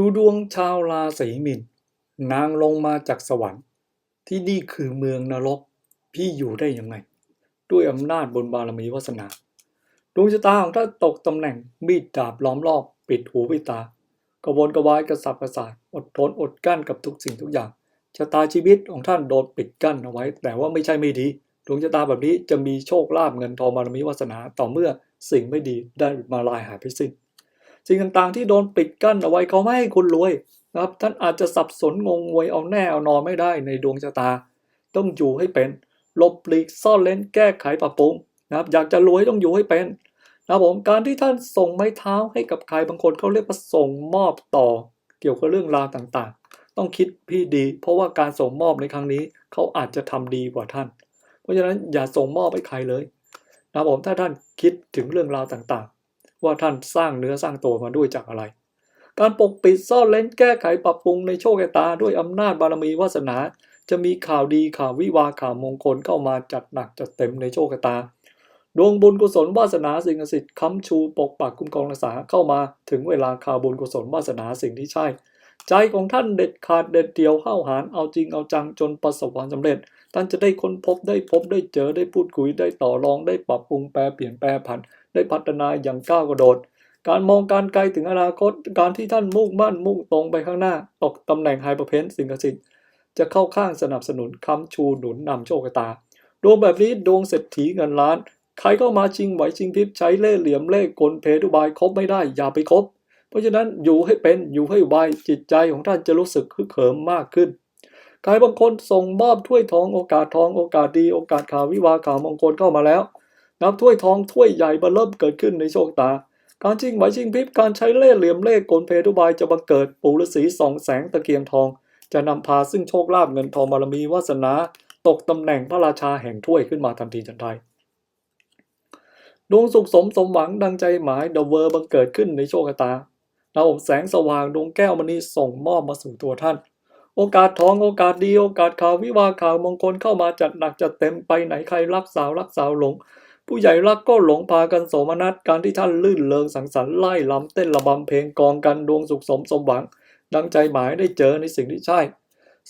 ดูดวงชาวราศีมินนางลงมาจากสวรรค์ ที่นี่คือเมืองนรก พี่อยู่ได้ยังไง ด้วยอำนาจบนบารมีวาสนา ดวงชะตาของท่านตกตำแหน่งมีดดาบล้อมรอบ ปิดหูปิดตา กระวนกระวายกระสับกระส่ายอดทนอดกั้นกับทุกสิ่งทุกอย่างชะตาชีวิตของท่านโดนปิดกั้นเอาไว้ แต่ว่าไม่ใช่ไม่ดีดวงชะตาแบบนี้จะมีโชคลาภเงินทองบารมีวาสนาต่อเมื่อสิ่งไม่ดีได้มาลายหายไปสิ้น สิ่งต่างๆ ที่โดนปิดกั้นเอาไว้เขาไม่ให้คุณรวยนะครับ ท่านอาจจะสับสนงงงวยเอาแน่เอานอนไม่ได้ในดวงชะตา ต้องอยู่ให้เป็นหลบหลีกซ่อนเลนแก้ไขปรับปรุงนะครับ อยากจะรวยต้องอยู่ให้เป็นนะครับผมการที่ท่านส่งไม้เท้าให้กับใครบางคนเขาเรียกว่าส่งมอบต่อ เกี่ยวกับเรื่องราวต่างๆ ต้องคิดพี่ดี เพราะว่าการส่งมอบในครั้งนี้เขาอาจจะทำดีกว่าท่าน เพราะฉะนั้นอย่าส่งมอบให้ใครเลยนะครับผมถ้าท่านคิดถึงเรื่องราวต่างๆ ว่าท่านสร้างเนื้อสร้างตัวมาด้วยจากอะไร การปกปิดซ่อนเล้นแก้ไขปรับปรุงในโชคชะตาด้วยอำนาจบารมีวาสนา จะมีข่าวดีข่าววิวาข่าวมงคลเข้ามาจัดหนักจัดเต็มในโชคชะตา ดวงบุญกุศลวาสนาสิ่งศักดิ์สิทธิ์ค้ำชูปกปักคุ้มครองรักษาเข้ามาถึงเวลาข่าวบุญกุศลวาสนาสิ่งที่ใช่ ใจของท่านเด็ดขาดเด็ดเดียวห้าหาญเอาจริงเอาจังจนประสบความสำเร็จท่านจะได้ค้นพบได้พบได้เจอได้พูดคุยได้ต่อรองได้ปรับปรุงแปรเปลี่ยนแปรผัน ได้พัฒนาอย่างก้าวกระโดด การมองการไกลถึงอนาคต การที่ท่านมุ่งมั่นมุ่งตรงไปข้างหน้า ตกตำแหน่งไฮเปอร์เพนสิ่งศักดิ์สิทธิ์จะเข้าข้างสนับสนุนค้ำชูหนุนนำโชคชะตา ดวงแบบนี้ดวงเศรษฐีเงินล้าน ใครเข้ามาชิงไหวชิงพริบใช้เล่เหลี่ยมเล่กลเพทุบายคบไม่ได้อย่าไปคบ เพราะฉะนั้นอยู่ให้เป็นอยู่ให้ไวจิตใจของท่านจะรู้สึกคึกเขิมมากขึ้นใครบางคนส่งมอบถ้วยทองโอกาสทองโอกาสดีโอกาสข่าววิวาข่าวมงคลเข้ามาแล้ว นับถ้วยทองถ้วยใหญ่มาเริ่มเกิดขึ้นในโชคตา การชิงไหวชิงพริบการใช้เล่ห์เหลี่ยมเล่ห์กลเพทุบายจะบังเกิดปู่ฤาษีสองแสงตะเกียงทอง จะนำพาซึ่งโชคลาภเงินทองบารมีวาสนา ตกตำแหน่งพระราชาแห่งถ้วยขึ้นมาทันทีทันใดดวงสุขสมสมหวังดังใจหมายเดอะเวอร์บังเกิดขึ้นในโชคตาดาวแสงสว่างดวงแก้วมณีส่งมอบมาสู่ตัวท่าน โอกาสทองโอกาสดีโอกาสข่าววิวาข่าวมงคลเข้ามาจัดหนักจัดเต็มไปไหนใครรักสาวรักสาวหลง ผู้ใหญ่รักก็หลงพากันโสมนัสการที่ท่านลื่นเลงสังสรรค์ไล่ลำเต้นระบำเพลงกองกันดวงสุขสมสมหวัง ดังใจหมายได้เจอในสิ่งที่ใช่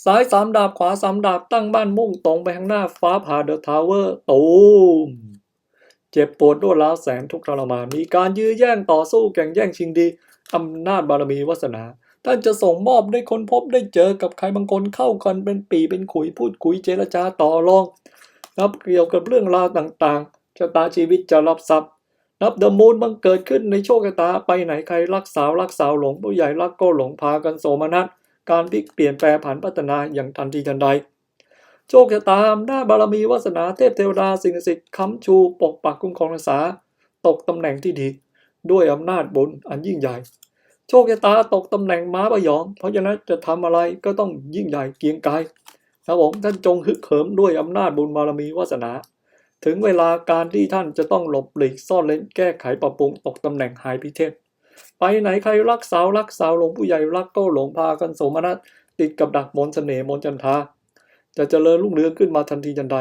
ซ้ายสามดาบขวาสามดาบตั้งบ้านมุ่งตรงไปข้างหน้าฟ้าผ่าเดอะทาวเวอร์ตูมเจ็บปวดรวดร้าแสนทุกทรมานมีการยื้อแย่งต่อสู้แข่งแย่งชิงดีอำนาจบารมีวาสนา ท่านจะส่งมอบได้ค้นพบได้เจอกับใครบางคนเข้ากันเป็นปีเป็นขุยพูดคุยเจรจาต่อรองนับเกี่ยวกับเรื่องราวต่างๆ ชะตาชีวิตจะรับทรัพย์ นับเดอะมูนบังเกิดขึ้นในโชคชะตาไปไหนใครรักสาวรักสาวหลงผู้ใหญ่รักก็หลงพากันโสมนัสการพลิกเปลี่ยนแปลผันพัฒนาอย่างทันทีทันใด โชคชะตาอำนาบารมีวาสนาเทพเทวดาสิ่งศักดิ์สิทธิ์ค้ำชูปกปักคุ้มครองรักษา ตกตำแหน่งที่ดี ด้วยอำนาจบุญอันยิ่งใหญ่ โชคชะตาตกตำแหน่งม้าประยอง เพราะฉะนั้นจะทำอะไรก็ต้องยิ่งใหญ่เกียงไกรครับผมท่านจงฮึกเหิมด้วยอำนาจบุญบารมีวาสนา ถึงเวลาการที่ท่านจะต้องหลบหลีกซ่อนเล้นแก้ไขปรับปรุงตกตำแหน่งหายพิเทศ ไปไหนใครรักสาวรักสาวหลงผู้ใหญ่รักก็หลงพากันโสมนัสติดกับดักมนต์เสน่ห์มนจันทาจะเจริญรุ่งเรืองขึ้นมาทันทีทันใด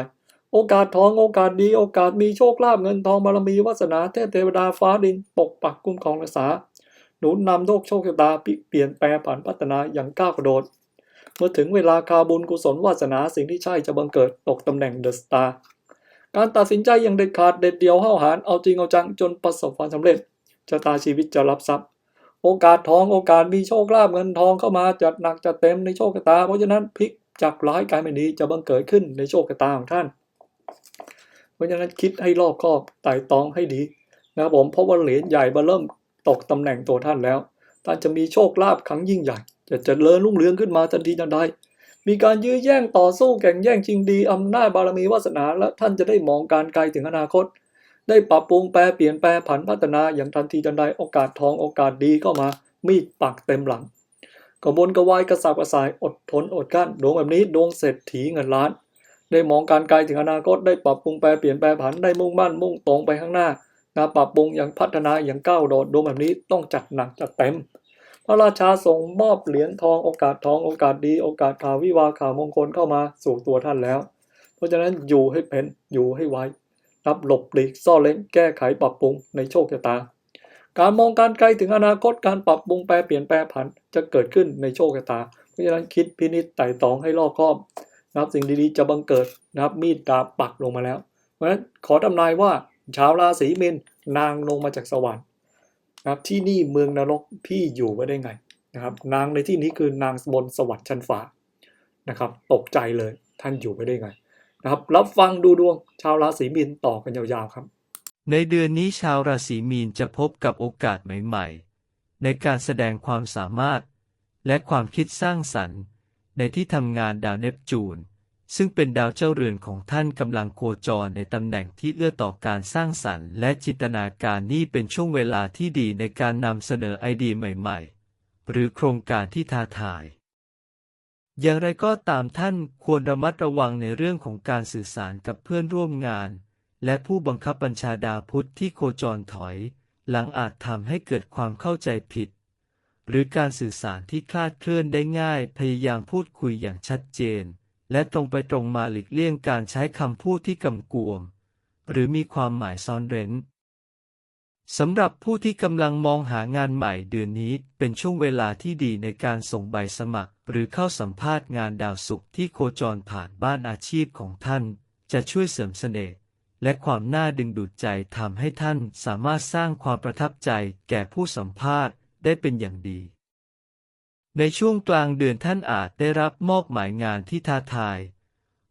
โอกาสทองโอกาสดีโอกาสมีโชคลาภเงินทองบารมีวาสนาเทพเทวดาฟ้าดินปกปักคุ้มครองรักษา หนุนนำโลกโชคชะตาพลิเปลี่ยนแปลผันพัฒนาอย่างก้าวกระโดด เมื่อถึงเวลาคาบุญกุศลวาสนาสิ่งที่ใช่จะบังเกิดตกตำแหน่งเดอะสตาร์ การตัดสินใจอย่างเด็ดขาดเด็ดเดียวห้าวหาญเอาจริงเอาจังจนประสบความสำเร็จชะตาชีวิตจะรับทรัพย์ โอกาสทองโอกาสมีโชคลาภเงินทองเข้ามาจัดหนักจัดเต็มในโชคชะตา เพราะฉะนั้นพลิกจากร้ายกลายเป็นดีจะบังเกิดขึ้นในโชคชะตาของท่าน เพราะฉะนั้นคิดให้รอบคอบไต่ตองให้ดีนะครับผมเพราะว่าเหรียญใหญ่มาเริ่มตกตำแหน่งตัวท่านแล้วท่านจะมีโชคลาภครั้งยิ่งใหญ่ จะเจริญรุ่งเรืองขึ้นมาทันทีทันใด มีการยื้อแย่งต่อสู้แข่งแย่งชิงดีอำนาจบารมีวาสนาและท่านจะได้มองการไกลถึงอนาคต ได้ปรับปรุงแปลเปลี่ยนแปลผันพัฒนาอย่างทันทีทันใดโอกาสทองโอกาสดีเข้ามา มีดปักเต็มหลังกระบวนกระวายกระสับกระส่ายอดทนอดกั้นดวงแบบนี้ดวงเศรษฐีเงินล้าน ได้มองการไกลถึงอนาคตได้ปรับปรุงแปลเปลี่ยนแปลผันได้มุ่งมั่นมุ่งตรงไปข้างหน้านปรับปรุงอย่างพัฒนาอย่างก้าวโดดดวงแบบนี้ต้องจัดหนักจัดเต็ม พระราชาส่งมอบเหรียญทองโอกาสทองโอกาสดีโอกาสข่าววิวาข่าวมงคลเข้ามาสู่ตัวท่านแล้ว เพราะฉะนั้นอยู่ให้เป็นอยู่ให้ไวนับหลบหลีกซ่อนเล้นแก้ไขปรับปรุงในโชคชะตา การมองการไกลถึงอนาคตการปรับปรุงแปลเปลี่ยนแปลผันจะเกิดขึ้นในโชคชะตา เพราะฉะนั้นคิดพินิจไต่ตองให้รอบคอบนะครับสิ่งดีๆจะบังเกิดนะครับมีดดาบปักลงมาแล้ว เพราะฉะนั้นขอทำนายว่าชาวราศีมีนนางลงมาจากสวรรค์ นะครับที่นี่เมืองนรกพี่อยู่ไว้ได้ไงนะครับ นางในที่นี้คือนางบนสวรรค์ชั้นฟ้านะครับ ตกใจเลยท่านอยู่ไว้ได้ไงนะครับ รับฟังดูดวงชาวราศีมีนต่อกันยาวๆครับ ในเดือนนี้ชาวราศีมีนจะพบกับโอกาสใหม่ ๆ ในการแสดงความสามารถ และความคิดสร้างสรรค์ ในที่ทำงานดาวเนปจูน ซึ่งเป็นดาวเจ้าเรือนของท่านกำลังโคจรในตำแหน่งที่เอื้อต่อการสร้างสรรค์และจินตนาการนี่เป็นช่วงเวลาที่ดีในการนำเสนอไอเดียใหม่ๆ หรือโครงการที่ท้าทาย อย่างไรก็ตามท่านควรระมัดระวังในเรื่องของการสื่อสารกับเพื่อนร่วมงาน และผู้บังคับบัญชาดาวพุธที่โคจรถอย หลังอาจทำให้เกิดความเข้าใจผิด หรือการสื่อสารที่คลาดเคลื่อนได้ง่ายพยายามพูดคุยอย่างชัดเจน และตรงไปตรงมาหลีกเลี่ยงการใช้คำพูดที่กำกวม หรือมีความหมายซ่อนเร้นสำหรับผู้ที่กำลังมองหางานใหม่เดือนนี้เป็นช่วงเวลาที่ดีในการส่งใบสมัคร หรือเข้าสัมภาษณ์งานดาวศุกร์ที่โคจรผ่านบ้านอาชีพของท่าน จะช่วยเสริมเสน่ห์และความน่าดึงดูดใจทำให้ท่านสามารถสร้างความประทับใจแก่ผู้สัมภาษณ์ได้เป็นอย่างดี ในช่วงกลางเดือนท่านอาจได้รับมอบหมายงานที่ท้าทาย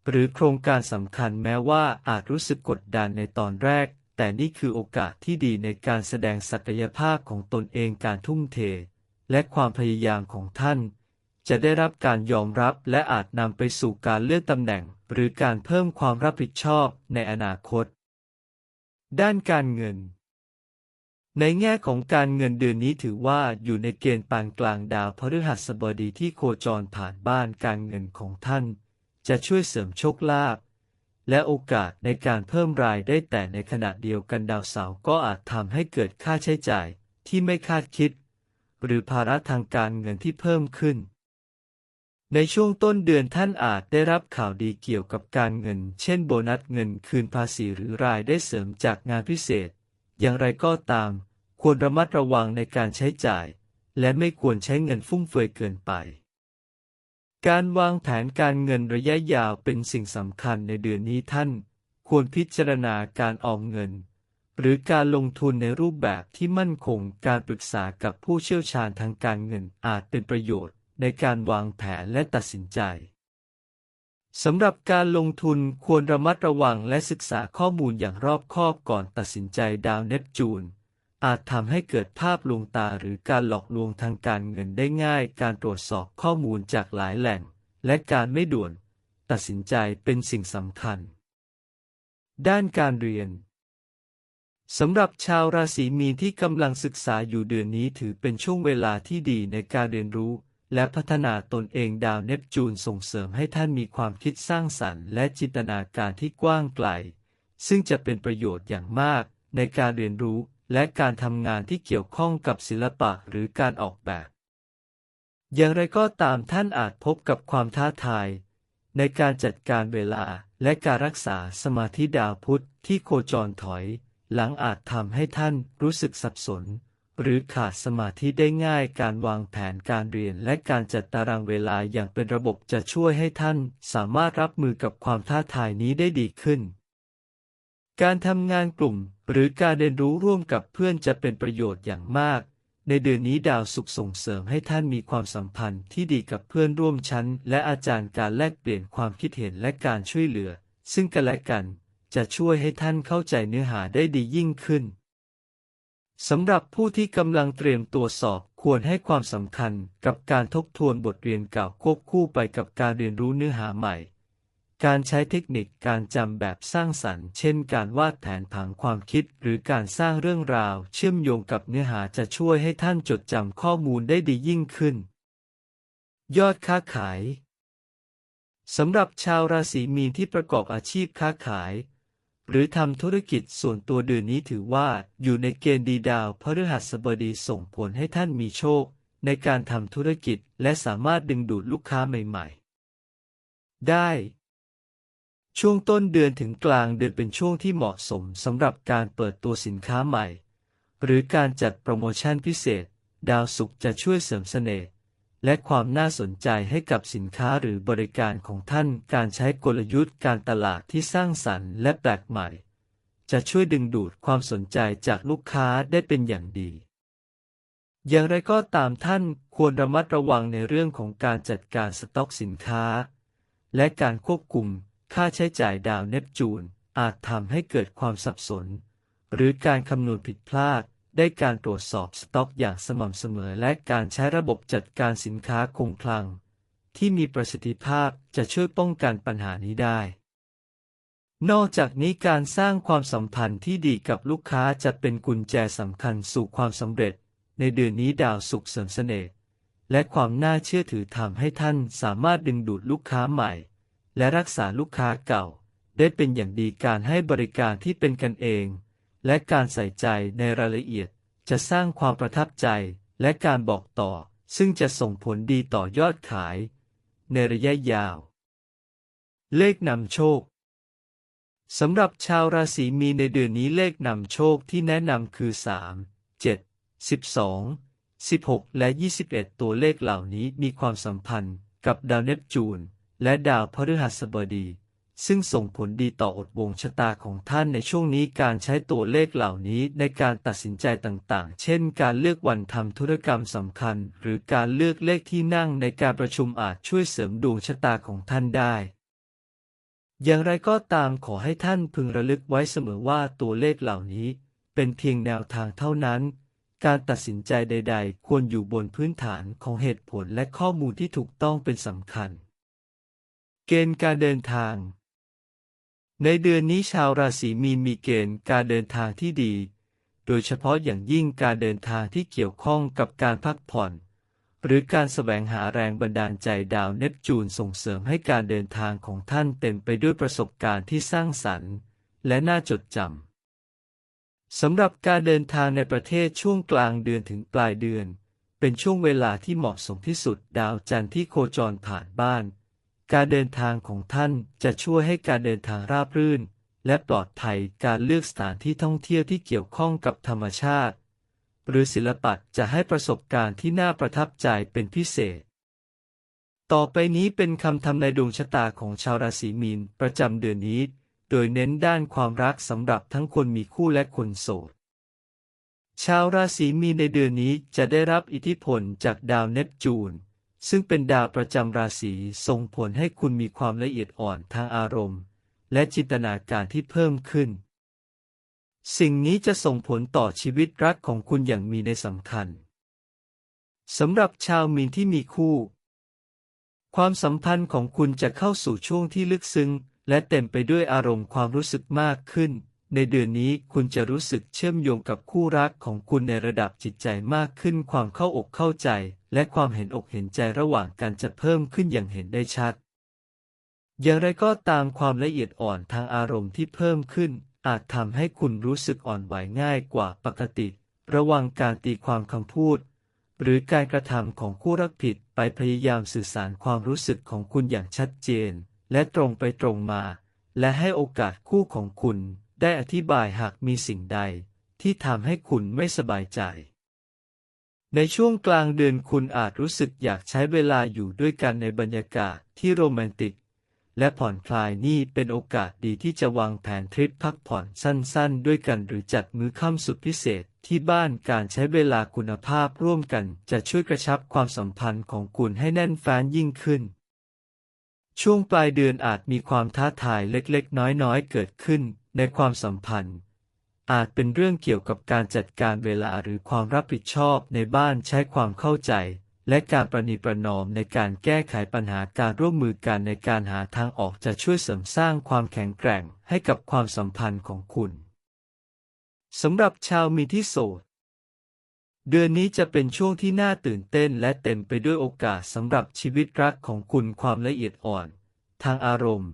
หรือโครงการสำคัญแม้ว่าอาจรู้สึกกดดันในตอนแรก แต่นี่คือโอกาสที่ดีในการแสดงศักยภาพของตนเองการทุ่มเท และความพยายามของท่าน จะได้รับการยอมรับและอาจนำไปสู่การเลื่อนตำแหน่ง หรือการเพิ่มความรับผิดชอบในอนาคต ด้านการเงิน ในแง่ของการเงินเดือนนี้ถือว่าอยู่ในเกณฑ์ปานกลางดาวพฤหัสบดีที่โคจรผ่านบ้านการเงินของท่าน จะช่วยเสริมโชคลาภและโอกาสในการเพิ่มรายได้แต่ในขณะเดียวกันดาวเสาร์ก็อาจทำให้เกิดค่าใช้จ่ายที่ไม่คาดคิด หรือภาระทางการเงินที่เพิ่มขึ้น ในช่วงต้นเดือนท่านอาจได้รับข่าวดีเกี่ยวกับการเงิน เช่นโบนัสเงินคืนภาษีหรือรายได้เสริมจากงานพิเศษ อย่างไรก็ตาม ควรระมัดระวังในการใช้จ่าย และไม่ควรใช้เงินฟุ่มเฟือยเกินไป การวางแผนการเงินระยะยาวเป็นสิ่งสำคัญในเดือนนี้ท่าน ควรพิจารณาการออมเงิน หรือการลงทุนในรูปแบบที่มั่นคงการปรึกษากับผู้เชี่ยวชาญทางการเงินอาจเป็นประโยชน์ในการวางแผนและตัดสินใจสำหรับการลงทุนควรระมัดระวังและศึกษาข้อมูลอย่างรอบคอบก่อนตัดสินใจดาวเนปจูน อาจทำให้เกิดภาพลวงตาหรือการหลอกลวงทางการเงินได้ง่าย การตรวจสอบข้อมูลจากหลายแหล่ง และการไม่ด่วน ตัดสินใจเป็นสิ่งสำคัญ ด้านการเรียนสำหรับชาวราศีมีนที่กำลังศึกษาอยู่เดือนนี้ถือเป็นช่วงเวลาที่ดีในการเรียนรู้ และพัฒนาตนเองดาวเนปจูนส่งเสริมให้ท่านมีความคิดสร้างสรรค์และจินตนาการที่กว้างไกล ซึ่งจะเป็นประโยชน์อย่างมากในการเรียนรู้ และการทำงานที่เกี่ยวข้องกับศิลปะหรือการออกแบบ อย่างไรก็ตามท่านอาจพบกับความท้าทาย ในการจัดการเวลาและการรักษาสมาธิดาวพุธที่โคจรถอย หลังอาจทำให้ท่านรู้สึกสับสน หรือขาดสมาธิได้ง่ายการวางแผนการเรียนและการจัดตารางเวลาอย่างเป็นระบบจะช่วยให้ท่านสามารถรับมือกับความท้าทายนี้ได้ดีขึ้น การทำงานกลุ่ม หรือการเรียนรู้ร่วมกับเพื่อนจะเป็นประโยชน์อย่างมาก ในเดือนนี้ดาวสุขส่งเสริมให้ท่านมีความสัมพันธ์ที่ดีกับเพื่อนร่วมชั้น และอาจารย์การแลกเปลี่ยนความคิดเห็นและการช่วยเหลือ ซึ่งกันและกัน จะช่วยให้ท่านเข้าใจเนื้อหาได้ดียิ่งขึ้นสำหรับผู้ที่กำลังเตรียมตัวสอบควรให้ความสำคัญกับการทบทวนบทเรียนเก่าควบคู่ไปกับการเรียนรู้เนื้อหาใหม่ การใช้เทคนิคการจำแบบสร้างสรรค์ เช่นการวาดแผนผังความคิด หรือการสร้างเรื่องราว เชื่อมโยงกับเนื้อหาจะช่วยให้ท่านจดจำข้อมูลได้ดียิ่งขึ้น ยอดค้าขายสำหรับชาวราศีมีนที่ประกอบอาชีพค้าขาย หรือทำธุรกิจส่วนตัวเดือนนี้ถือว่าอยู่ในเกณฑ์ดีดาวพฤหัสบดีส่งผลให้ท่านมีโชค ในการทำธุรกิจและสามารถดึงดูดลูกค้าใหม่ ๆ ได้ ช่วงต้นเดือนถึงกลางเดือนเป็นช่วงที่เหมาะสมสำหรับการเปิดตัวสินค้าใหม่ หรือการจัดโปรโมชั่นพิเศษ ดาวศุกร์จะช่วยเสริมเสน่ห์และความน่าสนใจให้กับสินค้าหรือบริการของท่าน การใช้กลยุทธ์การตลาดที่สร้างสรรค์และแปลกใหม่ จะช่วยดึงดูดความสนใจจากลูกค้าได้เป็นอย่างดี อย่างไรก็ตามท่านควรระมัดระวังในเรื่องของการจัดการสต็อกสินค้า และการควบคุม ค่าใช้จ่ายดาวเนปจูนอาจทำให้เกิดความสับสน หรือการคำนวณผิดพลาด ได้การตรวจสอบสต็อกอย่างสม่ำเสมอและการใช้ระบบจัดการสินค้าคงคลัง ที่มีประสิทธิภาพจะช่วยป้องกันปัญหานี้ได้ นอกจากนี้การสร้างความสัมพันธ์ที่ดีกับลูกค้าจะเป็นกุญแจสำคัญสู่ความสำเร็จ ในเดือนนี้ดาวสุขเสริมเสน่ห์และความน่าเชื่อถือทำให้ท่านสามารถดึงดูดลูกค้าใหม่ และรักษาลูกค้าเก่า ได้เป็นอย่างดีการให้บริการที่เป็นกันเอง และการใส่ใจในรายละเอียด จะสร้างความประทับใจและการบอกต่อ ซึ่งจะส่งผลดีต่อยอดขาย ในระยะยาว เลขนำโชคสำหรับชาวราศีมีในเดือนนี้เลขนำโชคที่แนะนำคือ 3 7 12 16 และ 21 ตัวเลขเหล่านี้มีความสัมพันธ์กับดาวเนปจูน และดาวพฤหัสบดี ซึ่งส่งผลดีต่ออดวงชะตาของท่านในช่วงนี้การใช้ตัวเลขเหล่านี้ในการตัดสินใจต่างๆ เช่น การเลือกวันทำธุรกรรมสำคัญ หรือการเลือกเลขที่นั่งในการประชุมอาจช่วยเสริมดวงชะตาของท่านได้อย่างไรก็ตามขอให้ท่านพึงระลึกไว้เสมอว่าตัวเลขเหล่านี้ เป็นเพียงแนวทางเท่านั้น การตัดสินใจใด ๆ ควรอยู่บนพื้นฐานของเหตุผลและข้อมูลที่ถูกต้องเป็นสำคัญ เกณฑ์การเดินทาง ในเดือนนี้ชาวราศีมีนมีเกณฑ์การเดินทางที่ดี โดยเฉพาะอย่างยิ่งการเดินทางที่เกี่ยวข้องกับการพักผ่อน หรือการแสวงหาแรงบันดาลใจดาวเนปจูนส่งเสริมให้การเดินทางของท่านเต็มไปด้วยประสบการณ์ที่สร้างสรรค์ และน่าจดจำสำหรับการเดินทางในประเทศช่วงกลางเดือนถึงปลายเดือน เป็นช่วงเวลาที่เหมาะสมที่สุดดาวจันทร์ที่โคจรผ่านบ้าน การเดินทางของท่านจะช่วยให้การเดินทางราบรื่น และปลอดภัยการเลือกสถานที่ท่องเที่ยวที่เกี่ยวข้องกับธรรมชาติ หรือศิลปะจะให้ประสบการณ์ที่น่าประทับใจเป็นพิเศษ ต่อไปนี้เป็นคำทำนายดวงชะตาของชาวราศีมีนประจำเดือนนี้ โดยเน้นด้านความรักสำหรับทั้งคนมีคู่และคนโสดชาวราศีมีนในเดือนนี้จะได้รับอิทธิพลจากดาวเนปจูน ซึ่งเป็นดาวประจำราศีส่งผลให้คุณมีความละเอียดอ่อนทางอารมณ์ และจินตนาการที่เพิ่มขึ้น สิ่งนี้จะส่งผลต่อชีวิตรักของคุณอย่างมีในสำคัญสำหรับชาวมีนที่มีคู่ ความสัมพันธ์ของคุณจะเข้าสู่ช่วงที่ลึกซึ้ง และเต็มไปด้วยอารมณ์ความรู้สึกมากขึ้น ในเดือนนี้คุณจะรู้สึกเชื่อมโยงกับคู่รักของคุณในระดับจิตใจมากขึ้น ความเข้าอกเข้าใจ และความเห็นอกเห็นใจระหว่างกันจะเพิ่มขึ้นอย่างเห็นได้ชัด อย่างไรก็ตามความละเอียดอ่อนทางอารมณ์ที่เพิ่มขึ้น อาจทำให้คุณรู้สึกอ่อนไหวง่ายกว่าปกติ ระวังการตีความคำพูด หรือการกระทำของคู่รักผิดไปพยายามสื่อสารความรู้สึกของคุณอย่างชัดเจน และตรงไปตรงมา และให้โอกาสคู่ของคุณ ได้อธิบายหากมีสิ่งใดที่ทำให้คุณไม่สบายใจ ในช่วงกลางเดือนคุณอาจรู้สึกอยากใช้เวลาอยู่ด้วยกันในบรรยากาศที่โรแมนติก และผ่อนคลายนี่เป็นโอกาสดีที่จะวางแผนทริปพักผ่อนสั้นๆ ด้วยกันหรือจัดมื้อค่ำสุดพิเศษที่บ้านการใช้เวลาคุณภาพร่วมกันจะช่วยกระชับความสัมพันธ์ของคุณให้แน่นแฟ้นยิ่งขึ้น ช่วงปลายเดือนอาจมีความท้าทายเล็กๆ น้อยๆ เกิดขึ้น ในความสัมพันธ์ อาจเป็นเรื่องเกี่ยวกับการจัดการเวลาหรือความรับผิดชอบในบ้านใช้ความเข้าใจ และการประนีประนอมในการแก้ไขปัญหาการร่วมมือกันในการหาทางออกจะช่วยเสริมสร้างความแข็งแกร่งให้กับความสัมพันธ์ของคุณสำหรับชาวมีที่โสดเดือนนี้จะเป็นช่วงที่น่าตื่นเต้นและเต็มไปด้วยโอกาสสำหรับชีวิตรักของคุณความละเอียดอ่อน ทางอารมณ์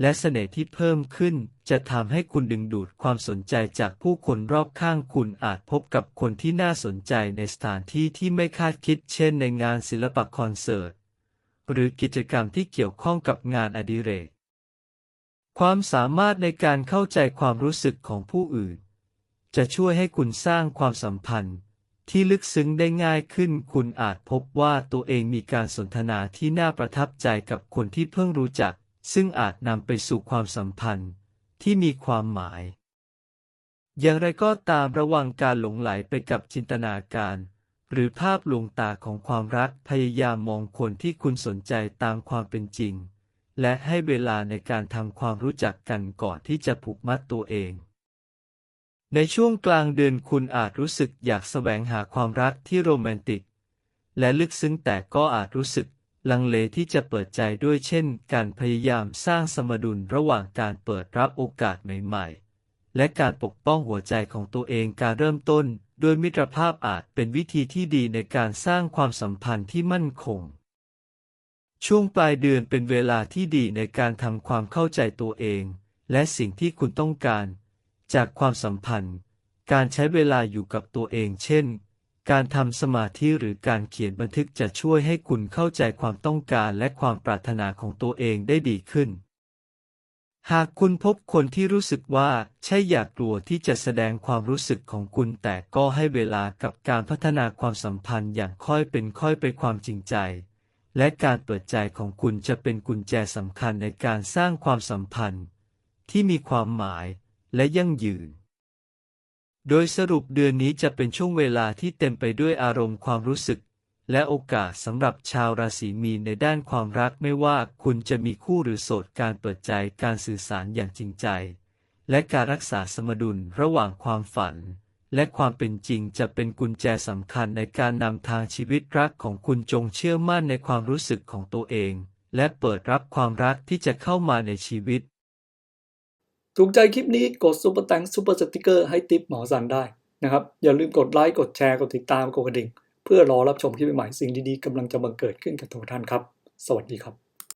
และเสน่ห์ที่เพิ่มขึ้น จะทำให้คุณดึงดูดความสนใจจากผู้คนรอบข้างคุณอาจพบกับคนที่น่าสนใจในสถานที่ที่ไม่คาดคิด เช่นในงานศิลปะคอนเสิร์ต หรือกิจกรรมที่เกี่ยวข้องกับงานอดิเรก ความสามารถในการเข้าใจความรู้สึกของผู้อื่น จะช่วยให้คุณสร้างความสัมพันธ์ที่ลึกซึ้งได้ง่ายขึ้น คุณอาจพบว่าตัวเองมีการสนทนาที่น่าประทับใจกับคนที่เพิ่งรู้จัก ซึ่งอาจนำไปสู่ความสัมพันธ์ที่มีความหมาย อย่างไรก็ตามระวังการหลงไหลไปกับจินตนาการ หรือภาพลวงตาของความรักพยายามมองคนที่คุณสนใจตามความเป็นจริง และให้เวลาในการทำความรู้จักกันก่อนที่จะผูกมัดตัวเอง ในช่วงกลางเดือนคุณอาจรู้สึกอยากแสวงหาความรักที่โรแมนติก และลึกซึ้งแต่ก็อาจรู้สึก ลังเลที่จะเปิดใจด้วยเช่นการพยายามสร้างสมดุลระหว่างการเปิดรับโอกาสใหม่ๆ และการปกป้องหัวใจของตัวเองการเริ่มต้นด้วยมิตรภาพอาจเป็นวิธีที่ดีในการสร้างความสัมพันธ์ที่มั่นคง ช่วงปลายเดือนเป็นเวลาที่ดีในการทำความเข้าใจตัวเอง และสิ่งที่คุณต้องการ จากความสัมพันธ์ การใช้เวลาอยู่กับตัวเองเช่น การทำสมาธิหรือการเขียนบันทึกจะช่วยให้คุณเข้าใจความต้องการและความปรารถนาของตัวเองได้ดีขึ้น หากคุณพบคนที่รู้สึกว่าใช่อยากกลัวที่จะแสดงความรู้สึกของคุณแต่ก็ให้เวลากับการพัฒนาความสัมพันธ์อย่างค่อยเป็นค่อยไปความจริงใจ และการเปิดใจของคุณจะเป็นกุญแจสำคัญในการสร้างความสัมพันธ์ ที่มีความหมายและยั่งยืน โดยสรุปเดือนนี้จะเป็นช่วงเวลาที่เต็มไปด้วยอารมณ์ความรู้สึก และโอกาสสำหรับชาวราศีมีนในด้านความรักไม่ว่าคุณจะมีคู่หรือโสดการเปิดใจการสื่อสารอย่างจริงใจ และการรักษาสมดุลระหว่างความฝัน และความเป็นจริงจะเป็นกุญแจสำคัญในการนำทางชีวิตรักของคุณจงเชื่อมั่นในความรู้สึกของตัวเอง และเปิดรับความรักที่จะเข้ามาในชีวิต ถูกใจคลิปนี้กดซุปเปอร์แตงซุปเปอร์สติกเกอร์ให้ติปหมอสันได้นะครับ อย่าลืมกดไลค์ กดแชร์ กดติดตาม กดกระดิ่ง เพื่อรอรับชมคลิปใหม่ สิ่งดีๆกำลังจะบังเกิดขึ้นกับทุกท่านครับ สวัสดีครับ